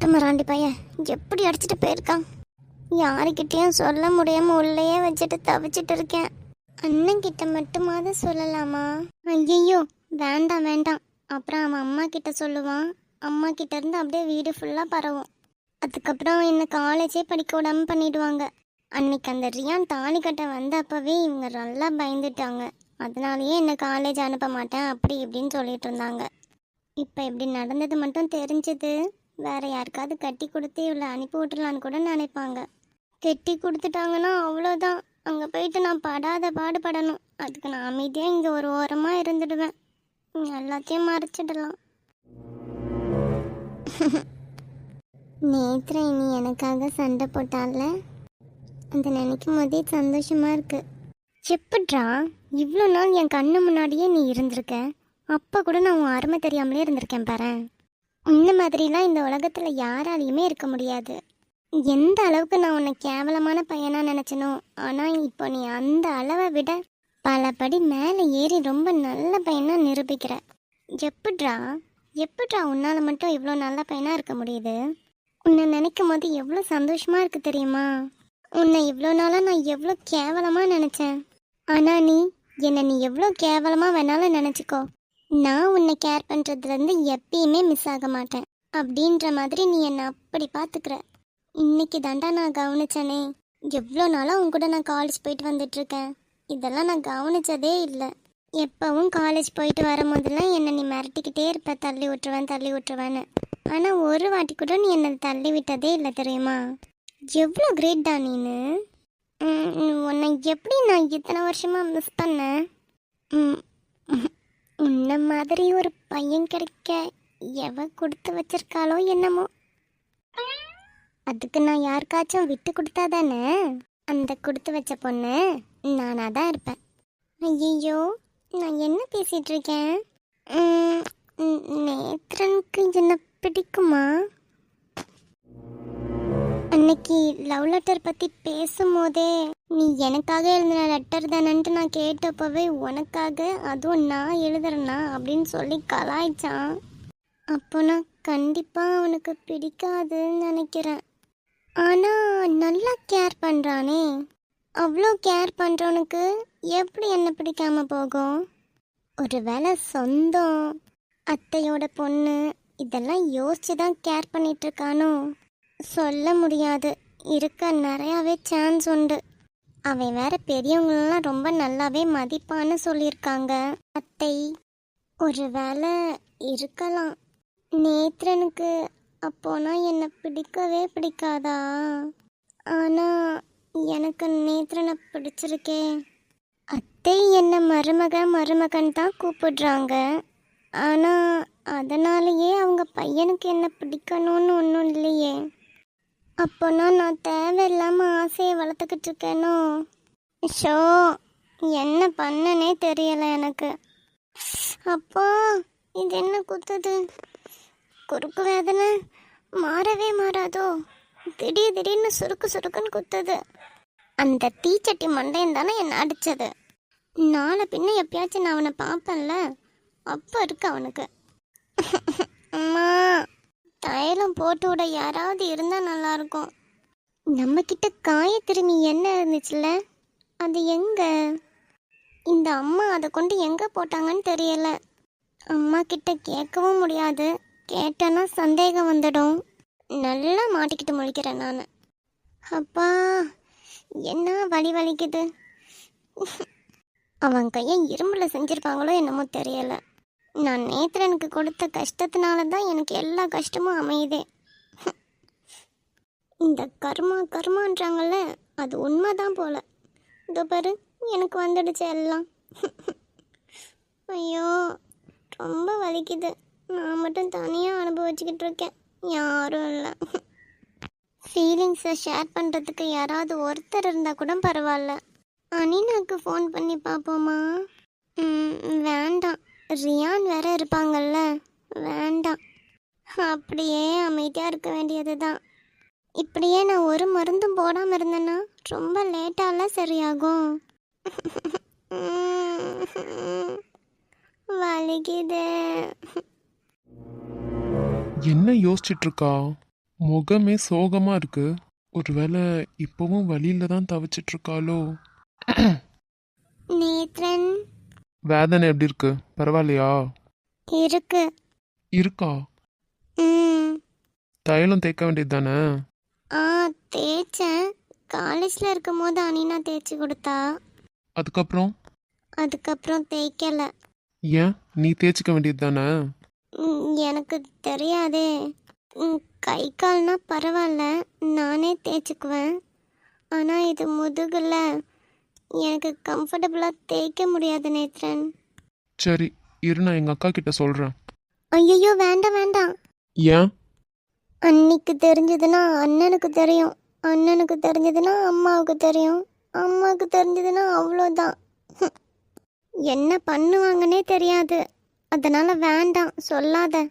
நல்லா மராண்டி பையன். எப்படி அடிச்சிட்டு போயிருக்கான்? யாருக்கிட்டேயும் சொல்ல முடியாம உள்ளேயே வச்சுட்டு தவிச்சிட்டு இருக்கேன். அண்ணன் கிட்ட மட்டுமாவது சொல்லலாமா? ஐயையோ வேண்டாம் வேண்டாம். அப்புறம் அவன் அம்மா கிட்ட சொல்லுவான். அம்மா கிட்ட இருந்து அப்படியே வீடு ஃபுல்லாக பரவும். அதுக்கப்புறம் என்னை காலேஜே படிக்க விடாம பண்ணிடுவாங்க. அன்னைக்கு அந்த ரியான் தாலி கட்ட வந்தப்பவே இவங்க நல்லா பயந்துட்டாங்க. அதனாலயே என்னை காலேஜ் அனுப்ப மாட்டேன் அப்படி இப்படின்னு சொல்லிட்டு இருந்தாங்க. இப்போ இப்படி நடந்தது மட்டும் தெரிஞ்சது? வேறு யாருக்காவது கட்டி கொடுத்து இவளை அனுப்பி விட்டுலான்னு கூட நினைப்பாங்க. கட்டி கொடுத்துட்டாங்கன்னா அவ்வளோதான் அங்கே போயிட்டு நான் படாத பாடுபடணும் அதுக்கு நான் அமைதியாக இங்கே ஒரு ஓரமாக இருந்துடுவேன். எல்லாத்தையும் மறைச்சிடலாம். நேத்திர இனி எனக்காக சண்டை போட்டால? அதை நினைக்கும் போதே சந்தோஷமாக இருக்கு. செப்புட்றா இவ்வளோ நாள் என் கண்ணு முன்னாடியே நீ இருந்திருக்க? அப்போ கூட நான் உன் அருமை தெரியாமலே இருந்திருக்கேன் பாரு இந்த மாதிரிலாம் இந்த உலகத்தில் யாராலையுமே இருக்க முடியாது. எந்த அளவுக்கு நான் உன்னை கேவலமான பையனாக நினச்சனோ ஆனால் இப்போ நீ அந்த அளவை விட பல படி மேலே ஏறி ரொம்ப நல்ல பையனாக நிரூபிக்கிற. எப்பட்றா எப்பட்றா உன்னால் மட்டும் இவ்வளோ நல்ல பையனாக இருக்க முடியுது? உன்னை நினைக்கும் போது எவ்வளோ சந்தோஷமாக இருக்கு தெரியுமா? உன்னை இவ்வளோ நாளாக நான் எவ்வளோ கேவலமாக நினச்சேன். ஆனால் நீ என்னை நீ எவ்வளோ கேவலமாக வேணாலும் நினச்சிக்கோ. நான் உன்னை கேர் பண்ணுறதுலேருந்து எப்பயுமே மிஸ் ஆக மாட்டேன். அப்படின்ற மாதிரி நீ என்னை அப்படி பார்த்துக்கிற இன்னைக்கு தாண்டா நான் கவனிச்சனே. எவ்வளோ நாளாக உன் கூட நான் காலேஜ் போயிட்டு வந்துட்டுருக்கேன். இதெல்லாம் நான் கவனிச்சதே இல்லை. எப்பவும் காலேஜ் போயிட்டு வரும்போதெல்லாம் என்னை நீ மிரட்டிக்கிட்டே இருப்ப தள்ளி விட்டுருவேன் தள்ளி விட்டுருவேன்னு. ஆனால் ஒரு வாட்டி கூட நீ என்னை தள்ளி விட்டதே இல்லை தெரியுமா? எவ்வளோ கிரேட்டா நீனு. உன்னை எப்படி நான் இத்தனை வருஷமாக மிஸ் பண்ணேன்? ம், ம், உன்ன மாதிரி ஒரு பையன் கிடைக்க எவ கொடுத்து வச்சிருக்காளோ என்னமோ. அதுக்கு நான் யாருக்காச்சும் விட்டு கொடுத்தா தானே? அந்த கொடுத்து வச்ச பொண்ணு நானாக தான் இருப்பேன். ஐயோ நான் என்ன பேசிகிட்டு இருக்கேன்? நேத்ரனுக்கு என்ன பிடிக்குமா? அன்னைக்கு லவ் லெட்டர் பற்றி பேசும்போதே நீ எனக்காக எழுதின லெட்டர் தானன்ட்டு நான் கேட்டப்பவே உனக்காக அதுவும் நான் எழுதுறேனா அப்படின்னு சொல்லி கலாய்ச்சான். அப்போ நான் கண்டிப்பாக அவனுக்கு பிடிக்காதுன்னு நினைக்கிறேன். ஆனால் நல்லா கேர் பண்ணுறானே அவ்வளோ கேர் பண்ணுறவனுக்கு எப்படி என்ன பிடிக்காமல் போகும்? ஒரு வேளை சொந்தம் அத்தையோட பொண்ணு இதெல்லாம் யோசிச்சு தான் கேர் பண்ணிகிட்ருக்கானோ சொல்ல முடியாது. இருக்க நிறையாவே சான்ஸ் உண்டு. அவன் வேற பெரியவங்களெல்லாம் ரொம்ப நல்லாவே மதிப்பான்னு சொல்லியிருக்காங்க. அத்தை ஒருவேளை இருக்கலாம். நேத்ரனுக்கு அப்போனா என்னை பிடிக்கவே பிடிக்காதா? ஆனா எனக்கு நேத்ரனை பிடிச்சிருக்கே. அத்தை என்ன மருமக மருமகன் தான் கூப்பிடுறாங்க. ஆனா அதனாலேயே அவங்க பையனுக்கு என்ன பிடிக்கணும்னு ஒன்றும் இல்லையே. அப்போனா நான் தேவையில்லாம ஆசையை வளர்த்துக்கிட்டு இருக்கேனோ ஷோ என்ன பண்ணனே தெரியல எனக்கு. அப்பா இது என்ன குத்துது? குறுக்கு வேதனை மாறவே மாறாதோ? திடீர் திடீர்னு சுருக்கு சுருக்குன்னு குத்துது. அந்த தீச்சட்டி மண்டையன் தானே என்னை அடிச்சது. நாளை பின்ன எப்பயாச்சும் நான் அவனை பார்ப்பேன்ல. அப்போ இருக்கு அவனுக்கு. அம்மா. தைலம் போட்டு விட யாராவது இருந்தால் நல்லாயிருக்கும் நம்மக்கிட்ட காய திரும்பி என்ன இருந்துச்சுல அது எங்கே? இந்த அம்மா அதை கொண்டு எங்கே போட்டாங்கன்னு தெரியல. அம்மா கிட்ட கேட்கவும் முடியாது. கேட்டேன்னா சந்தேகம் வந்துடும். நல்லா மாட்டிக்கிட்டு முழிக்கிறேன் நான். அப்பா என்ன வலி வலிக்குது? அவன் கையை இரும்பில் செஞ்சுருப்பாங்களோ என்னமோ தெரியலை. நான் நேத்திரனுக்கு கொடுத்த கஷ்டத்தினால தான் எனக்கு எல்லா கஷ்டமும் அமையுதே. இந்த கர்மா கர்மான்றாங்கல்ல அது உண்மைதான் போல. இதோ பாரு எனக்கு வந்துடுச்சு எல்லாம். ஐயோ ரொம்ப வலிக்குது. நான் மட்டும் தனியாக அனுபவிச்சுக்கிட்டு இருக்கேன். யாரும் இல்லை. ஃபீலிங்ஸை ஷேர் பண்ணுறதுக்கு யாராவது ஒருத்தர் இருந்தால் கூட பரவாயில்ல. அனினாக்கு ஃபோன் பண்ணி பார்ப்போமா? வேண்டாம். ரியான் வேற இருப்பாங்கல்ல? வேண்டாம். அப்படியே அமைதியாக இருக்க வேண்டியது தான் இப்படியே நான் ஒரு மருந்தும் போடாமல் இருந்தேன்னா ரொம்ப லேட்டால சரியாகும். வலிக்குது. என்ன யோசிச்சிட்டு இருக்கா முகமே சோகமா இருக்கு. ஒருவேளை இப்பவும் வழியில தான் தவிச்சிட்டு இருக்காளோ நேத்ரன் வேதனை எப்படி இருக்கு? பரவாயில்லையா? இருக்கு. இருக்கா? ம். தைலம் தேய்க்க வேண்டியது தானே? ஆ தேய்ச்சேன். காலேஜில் இருக்கும் போது அனினா தேய்ச்சி கொடுத்தா. அதுக்கப்புறம்? அதுக்கப்புறம் தேய்க்கல. ஏன்? நீ தேய்ச்சிக்க வேண்டியது தானே? ம், எனக்கு தெரியாதே. ம், கை கால்னா பரவாயில்ல. நானே தேய்ச்சிக்குவேன். ஆனால் இது முதுகில். எனக்கு கம்ஃபர்டபுளாக தேய்க்க முடியாது நேத்ரன். சரி இரு நான் எங்க அக்கா கிட்ட சொல்றேன். ஐயோ வேண்டாம் வேண்டாம். ஏன்? அன்னிக்கு தெரிஞ்சதுன்னா அண்ணனுக்கு தெரியும். அண்ணனுக்கு தெரிஞ்சதுன்னா அம்மாவுக்கு தெரியும். அம்மாவுக்கு தெரிஞ்சதுன்னா அவ்வளோதான். என்ன பண்ணுவாங்கன்னே தெரியாது. அதனால வேண்டாம் சொல்லாத.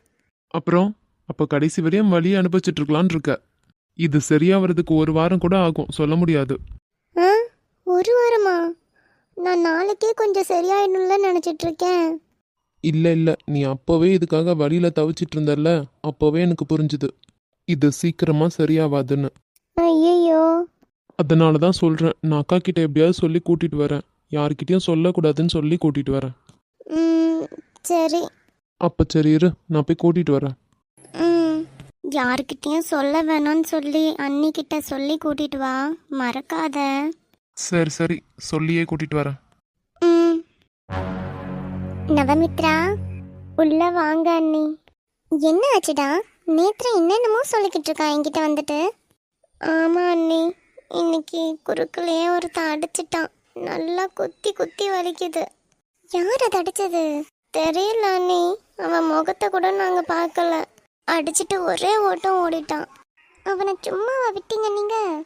அப்புறம் அப்ப கடைசி வரையும் வழியை அனுபவிச்சுட்டு இருக்க. இது சரியா வர்றதுக்கு ஒரு வாரம் கூட ஆகும் சொல்ல முடியாது. ஒரு வாரமா? நான் நாளைக்கே கொஞ்சம் சரியாயிடும்ல நினச்சிட்டு இருக்கேன் இல்ல இல்ல. நீ அப்பவே இதுக்காக வழியில தவிச்சிட்டு இருந்தல்ல? அப்பவே எனக்கு புரிஞ்சுது. இது சீக்கிரமா சரியாவாதுன்னு. ஐயோ அதனால தான் சொல்றேன். நான் அக்கா கிட்ட எப்படியாவது சொல்லி கூட்டிட்டு வரேன். யார்கிட்டயும் சொல்லக்கூடாதுன்னு சொல்லி கூட்டிட்டு வரேன். ம் சரி. அப்ப சரி இரு. நான் போய் கூட்டிட்டு வரேன். ம். யாருக்கிட்டேயும் சொல்ல வேணாம்னு சொல்லி அன்னிக்கிட்ட சொல்லி கூட்டிட்டு வா. மறக்காத. சரி சரி. சொல்லியே கூட்டிட்டு வரேன். ம். நவமித்ரா உள்ள வாங்க அண்ணி. என்ன ஆச்சுடா? நேத்ரா என்னென்னமோ சொல்லிக்கிட்டு இருக்கா என்கிட்ட வந்துட்டு. ஆமா அண்ணி இன்னைக்கு குறுக்குலயே ஒருத்தன் அடிச்சிட்டான். நல்லா குத்தி குத்தி வலிக்குது. யார் அதை அடிச்சது? தெரியல அண்ணி. அவன் முகத்தை கூட நாங்க பார்க்கல. அடிச்சிட்டு ஒரே ஓட்டம் ஓடிட்டான். அவனை சும்மாவா விட்டீங்க நீங்க?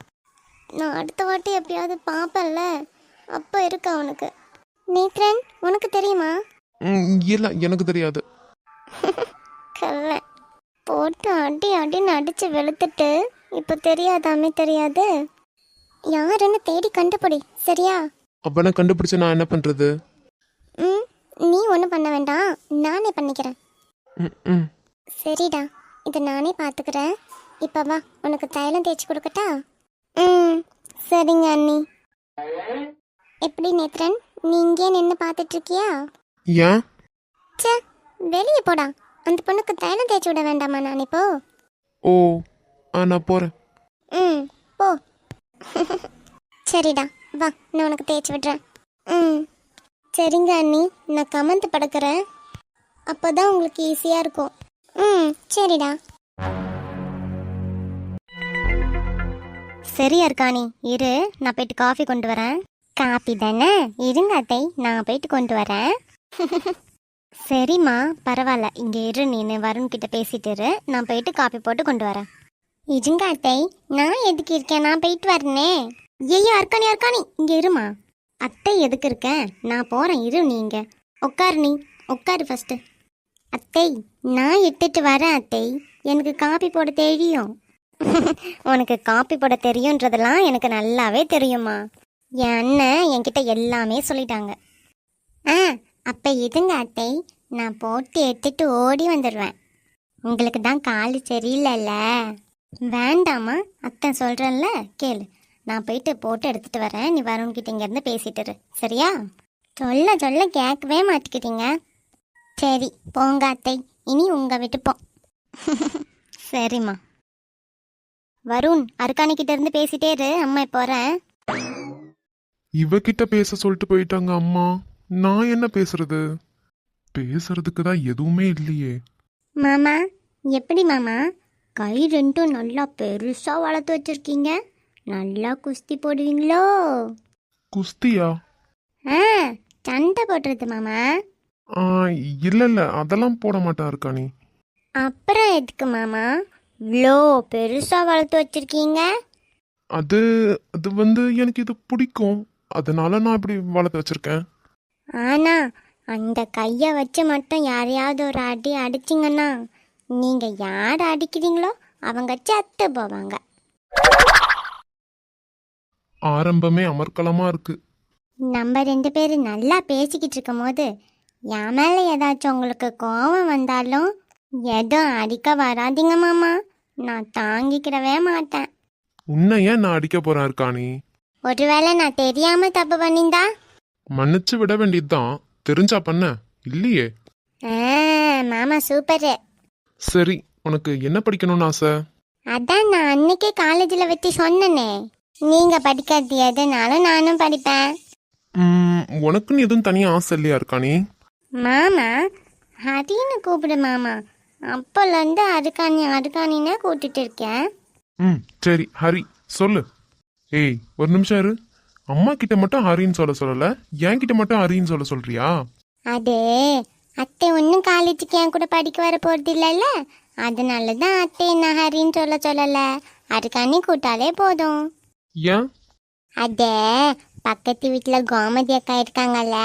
நான் அடுத்த வாட்டி எப்பயாவது பார்ப்பேன்ல அப்போ இருக்கு அவனுக்கு நேத்ரன் உனக்கு தெரியுமா? ம், இல்ல எனக்கு தெரியாது. கல்ல போட்டு அடி அடின்னு அடிச்சு வெளுத்துட்டு இப்போ தெரியாதாமே தெரியாது. யாருன்னு தேடி கண்டுபிடி சரியா? அவனை கண்டுபிடிச்ச நான் என்ன பண்றது? ம் நீ ஒன்றும் பண்ண வேண்டாம் நானே பண்ணிக்கிறேன். ம், ம். சரிடா இதை நானே பார்த்துக்கிறேன் இப்போ வா உனக்கு தைலம் தேய்ச்சி கொடுக்கட்டா? ம் சரிங்க அண்ணி. எப்படி நேத்ரன்? நீ இங்கே நின்று பார்த்துட்டு இருக்கியா ஏன்? ச்சே வெளியே போடா. அந்த பொண்ணுக்கு தைலம் தேய்ச்சி விட வேண்டாமா நான் இப்போ? ஓ ஆ நான் போறேன். ம் போ. சரிடா வா நான் உனக்கு தேய்ச்சி விடுறேன். ம் சரிங்க அண்ணி நான் கமந்து படுக்கிறேன். அப்போ தான் உங்களுக்கு ஈஸியாக இருக்கும். ம் சரிடா. சரியா இருக்காணி இரு நான் போயிட்டு காஃபி கொண்டு வரேன். காஃபி தானே? இருங்க அத்தை நான் போயிட்டு கொண்டு வரேன். சரிம்மா பரவாயில்ல. இங்கே இரு நீனு வருண் கிட்ட பேசிட்டு இரு. நான் போயிட்டு காஃபி போட்டு கொண்டு வரேன். இருங்க அத்தை நான் எதுக்கு இருக்கேன்? நான் போயிட்டு வரனே. ஐயோ அர்க்கானி அர்க்கானி இங்கே இருமா? அத்தை எதுக்கு இருக்கேன் நான் போகிறேன் இரு நீங்க உட்காரு நீ உட்காரு ஃபர்ஸ்ட் அத்தை நான் எடுத்துட்டு வரேன் அத்தை. எனக்கு காப்பி போட தெரியும். உனக்கு காப்பி போட தெரியுன்றதெல்லாம் எனக்கு நல்லாவே தெரியுமா என் அண்ணன் என்கிட்ட எல்லாமே சொல்லிட்டாங்க. ஆ அப்போ இதுங்க அத்தை. நான் போட்டு எடுத்துட்டு ஓடி வந்துடுவேன். உங்களுக்கு தான் கால் சரியில்லைல்ல. வேண்டாமா அத்தன் சொல்கிறேன்ல கேளு. நான் போயிட்டு போட்டு எடுத்துட்டு வரேன். நீ வருண்கிட்ட இங்கேருந்து பேசிட்டுரு சரியா? சொல்ல சொல்ல கேட்கவே மாட்டேங்கிறீங்க சரி போங்க அத்தை. இனி உங்கள் விட்டுப்போம் சரிம்மா. வருண் அருக்காணிக்கிட்ட இருந்து பேசிட்டே இரு அம்மா இப்போ வரேன் இவகிட்ட பேச சொல்லிட்டு போயிட்டாங்க அம்மா. நான் என்ன பேசுறது? பேசுறதுக்கு தான் எதுவுமே இல்லையே. மாமா எப்படி மாமா? கை ரெண்டும் நல்லா பெருசா வளர்த்து வச்சிருக்கீங்க. நல்லா குஸ்தி போடுவீங்களோ? குஸ்தியா? ஆ சண்டை போடுறது மாமா. ஆ, இல்ல இல்ல அதெல்லாம் போட மாட்டா இருக்கா நீ அப்புறம் எதுக்கு மாமா? இவ்வளோ பெருசா வளர்த்து வச்சிருக்கீங்க? அது அது வந்து எனக்கு இது பிடிக்கும். அதனால நான் இப்படி வளர்த்து வச்சிருக்கேன். ஆனா அந்த கையை வச்சு மட்டும் யாரையாவது ஒரு அடி அடிச்சிங்கன்னா நீங்க யார் அடிக்கிறீங்களோ அவங்க செத்து போவாங்க. ஆரம்பமே அமர்க்கலமா இருக்கு. நம்ம ரெண்டு பேரும் நல்லா பேசிக்கிட்டு இருக்கும் போது என் மேலே ஏதாச்சும் உங்களுக்கு கோவம் வந்தாலும் எதுவும் அடிக்க வராதீங்க மாமா. நான் தாங்கிக்கிடவே மாட்டேன். உன்னை ஏன் நான் அடிக்க போறேன் இருக்காணி ஒருவேளை நான் தெரியாம தப்பு பண்ணிந்தா மன்னிச்சு விட வேண்டியதுதான். தெரிஞ்சா பண்ண. இல்லையே. ஆ, மாமா சூப்பரு. சரி உனக்கு என்ன படிக்கணும்னு ஆசை? அதான் நான் அன்னைக்கே காலேஜில் வச்சு சொன்னனே. நீங்க படிக்கிறது எதுனாலும் நானும் படிப்பேன். ம், உனக்குன்னு எதுவும் தனியா ஆசை இல்லையா இருக்காணி மாமா ஹரின்னு கூப்பிடு மாமா. அப்போலேருந்து அருக்காணி அருக்காணின்னே கூட்டிட்டு இருக்கேன். ம் சரி ஹரி சொல்லு. ஏய் ஒரு நிமிஷம் இரு. அம்மா கிட்ட மட்டும் ஹரின்னு சொல்ல சொல்லல என் கிட்ட மட்டும் ஹரின்னு சொல்ல சொல்றியா? அது அத்தை ஒன்றும் காலேஜுக்கு என் கூட படிக்க வர போகிறது இல்லைல்ல? அதனால தான் அத்தை என்ன ஹரின்னு சொல்ல சொல்லலை. அருக்காணி கூட்டாலே போதும். ஏன்? அதே பக்கத்து வீட்டில் கோமதி அக்கா இருக்காங்கல்ல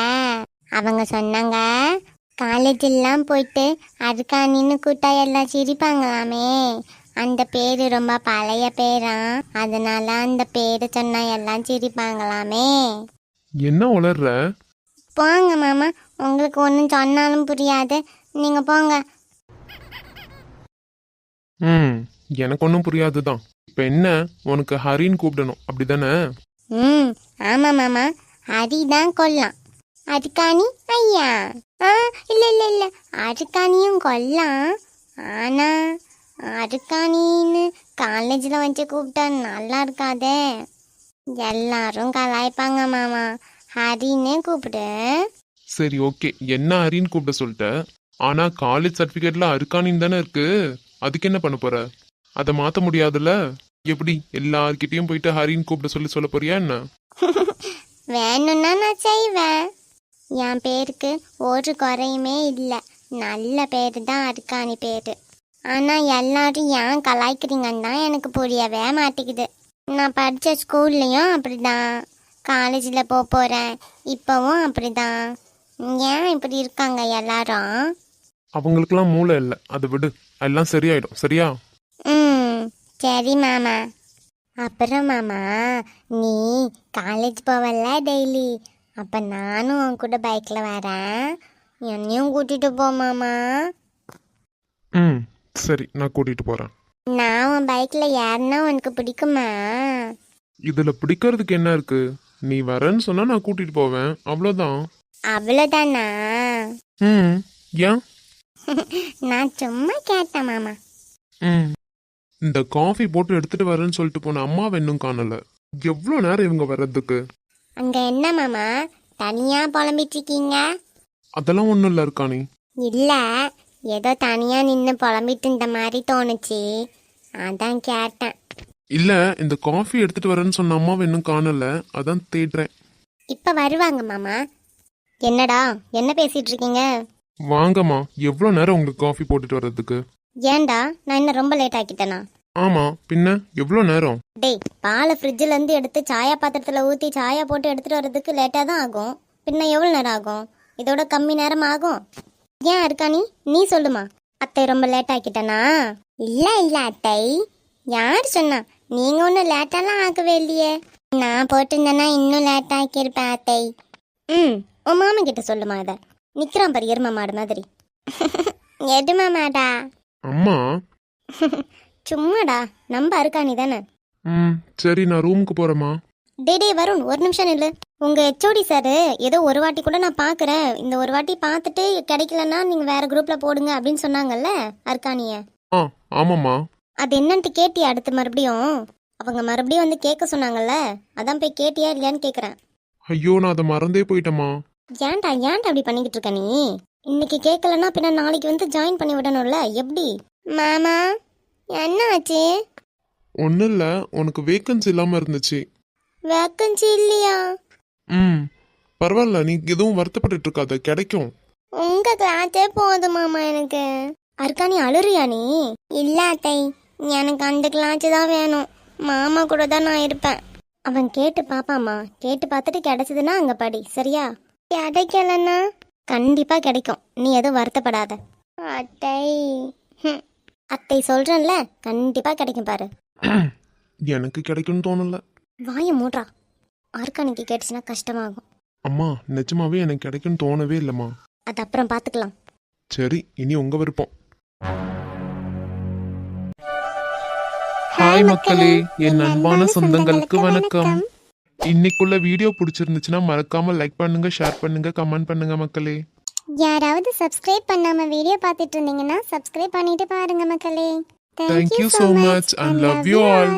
அவங்க சொன்னாங்க காலேஜ் எல்லாம் போயிட்டு அருக்காணின்னு கூட்டா எல்லாம் சிரிப்பாங்களாமே. அந்த பேர் ரொம்ப பழைய பேரா? அதனால அந்த பேர் சொன்னா எல்லாம் சிரிப்பாங்களாமே. என்ன உளர்ற? போங்க மாமா உங்களுக்கு ஒன்றும் சொன்னாலும் புரியாது. நீங்க போங்க. ம் எனக்கு ஒன்றும் புரியாதுதான். இப்போ என்ன? உனக்கு ஹரின்னு கூப்பிடணும். அப்படிதானே? ம் ஆமா மாமா. ஹரி தான் கொல்லாம். அருக்காணி ஐயா. ஆ இல்ல இல்ல இல்ல. அருக்காணியும் கொல்லாம். ஆனா அருக்காணின்னு காலேஜில் வச்சு கூப்பிட்டா நல்லா இருக்காதே. எல்லாரும் கலாய்ப்பாங்க மாமா. ஹரின்னு கூப்பிடு. சரி ஓகே. என்ன ஹரின்னு கூப்பிட சொல்லிட்ட? ஆனா காலேஜ் சர்டிஃபிகேட்ல அருக்கானின்னு தானே இருக்கு. அதுக்கு என்ன பண்ண போற? அதை மாத்த முடியாதுல்ல? எப்படி? எல்லார்கிட்டயும் போயிட்டு ஹரின்னு கூப்பிட சொல்லி சொல்ல போறியா என்ன? வேணும்னா நான் செய்வேன். என் பேருக்கு ஒரு குறையுமே இல்லை. நல்ல பேர் தான் அருக்காணி பேர். ஆனால் எல்லாரும் ஏன் கலாய்க்கிறீங்கன்னு தான் எனக்கு புரியவே மாட்டேங்குது. நான் படித்த ஸ்கூல்லையும் அப்படிதான். காலேஜில் போக போகிறேன் இப்போவும் அப்படிதான். ஏன் இப்படி இருக்காங்க எல்லாரும்? அவங்களுக்குலாம் மூளை இல்லை. அதை விடு. எல்லாம் சரியாயிடும். சரியா? ம். சரி மாமா. அப்புறம் மாமா நீ காலேஜ் போவல்ல டெய்லி அப்போ நானும் உன் கூட பைக்கில் வரேன். என்னையும் கூட்டிகிட்டு போ மாமா. ம் சரி நான் கூட்டிட்டு போறேன். நான் உன் பைக்கில் ஏறினா உனக்கு பிடிக்குமா? இதுல பிடிக்கிறதுக்கு என்ன இருக்கு? நீ வரேன்னு சொன்னா நான் கூட்டிட்டு போவேன். அவ்வளோதான் அவ்வளோதானா ம் ஏன்? நான் சும்மா கேட்டேன் மாமா. ம். இந்த காஃபி போட்டு எடுத்துட்டு வரேன்னு சொல்லிட்டு போன அம்மாவை இன்னும் காணல. எவ்வளோ நேரம் இவங்க வர்றதுக்கு? அங்கே என்ன மாமா? தனியாக புலம்பிட்டு இருக்கீங்க அதெல்லாம் ஒன்றும் இல்லை இருக்கானி இல்லை ஏதோ தனியாக நின்று புலம்பிட்டு இருந்த மாதிரி தோணுச்சு. அதான் கேட்டேன். இல்ல இந்த காஃபி எடுத்துட்டு வரேன்னு சொன்ன அம்மாவை இன்னும் காணல. அதான் தேடுறேன். இப்போ வருவாங்க மாமா. என்னடா என்ன பேசிட்டு இருக்கீங்க வாங்கம்மா எவ்வளோ நேரம் உங்களுக்கு காஃபி போட்டுட்டு வர்றதுக்கு? ஏன்டா நான் என்ன ரொம்ப லேட் ஆக்கிட்டேனா? ஆமா பின்ன எவ்வளோ நேரம்? டேய் பாலை ஃப்ரிட்ஜில் இருந்து எடுத்து சாயா பாத்திரத்தில் ஊற்றி சாயா போட்டு எடுத்துட்டு வர்றதுக்கு லேட்டாக தான் ஆகும். பின்ன எவ்வளோ நேரம் ஆகும்? இதோட கம்மி நேரம் ஆகும். ஏன் இருக்கா நீ நீ சொல்லுமா. அத்தை ரொம்ப லேட் ஆக்கிட்டேனா? இல்லை இல்லை அத்தை. யார் சொன்னா? நீங்கள் ஒன்றும் லேட்டாலாம் ஆக்கவே இல்லையே. நான் போட்டிருந்தேன்னா இன்னும் லேட் ஆக்கியிருப்பேன் அத்தை. ம் உன் மாமன் கிட்ட சொல்லுமா அதை நிற்கிறான் பாரு எரும மாடு மாதிரி. எரும மாடா? அம்மா. சும்மாடா நம்ப இருக்கா நீ தானே? ம் சரி நான் ரூமுக்கு போறேம்மா. டே டே வருண் ஒரு நிமிஷம் நில்லு. உங்க ஹெச்ஓடி சார் ஏதோ ஒரு வாட்டி கூட நான் பார்க்குறேன் இந்த ஒரு வாட்டி பார்த்துட்டு கிடைக்கலன்னா நீங்க வேற குரூப்ல போடுங்க அப்படின்னு சொன்னாங்கல்ல அர்க்கானிய ஆ ஆமாம்மா. அது என்னன்ட்டு கேட்டியா அடுத்து மறுபடியும்? அவங்க மறுபடியும் வந்து கேட்க சொன்னாங்கல்ல அதான் போய் கேட்டியா இல்லையான்னு கேட்குறேன் ஐயோ நான் அதை மறந்தே போயிட்டேம்மா. ஏன்டா ஏன்டா அப்படி பண்ணிக்கிட்டு இருக்க நீ? இன்னைக்கு கேட்கலன்னா பின்ன நாளைக்கு வந்து ஜாயின் பண்ணி விடணும்ல எப்படி? மாமா? என்ன ஆச்சு ஒன்றும் இல்லை உனக்கு வேக்கன்சி இல்லாமல் இருந்துச்சு. வேக்கன்சி இல்லையா? ம் பரவாயில்ல நீ எதுவும் வருத்தப்பட்டுட்டு இருக்காத கிடைக்கும். உங்க கிளாஸே போதும் மாமா எனக்கு. அர்க்கா நீ அழுறியா நீ? இல்ல அத்தை எனக்கு அந்த கிளாஸ் தான் வேணும். மாமா கூட தான் நான் இருப்பேன். அவன் கேட்டு பாப்பாமா கேட்டு பார்த்துட்டு கிடைச்சதுன்னா அங்க படி சரியா? கிடைக்கலன்னா? கண்டிப்பா கிடைக்கும் நீ எதுவும் வருத்தப்படாத. அத்தை ஹம். அத்தை சொல்றேன்ல கண்டிப்பா கிடைக்கும் பாரு. எனக்கு கிடைக்கும்னு தோணல. வாய மூட்றா. ஆர்கானிக்கு கேட்டுச்சுன்னா கஷ்டமாகும். அம்மா நிஜமாவே எனக்கு கிடைக்கும்னு தோணவே இல்லம்மா. அது அப்புறம் பாத்துக்கலாம். சரி இனி உங்க விருப்பம். ஹாய் மக்களே என் அன்பான சொந்தங்களுக்கு வணக்கம். இன்னைக்குள்ள வீடியோ பிடிச்சிருந்துச்சுன்னா மறக்காம லைக் பண்ணுங்க ஷேர் பண்ணுங்க கமெண்ட் பண்ணுங்க மக்களே. யாராவது சப்ஸ்கிரைப் பண்ணாம வீடியோ பார்த்துட்டு இருந்தீங்கன்னா சப்ஸ்கிரைப் பண்ணிட்டு பாருங்க மக்களே you so much and love you all.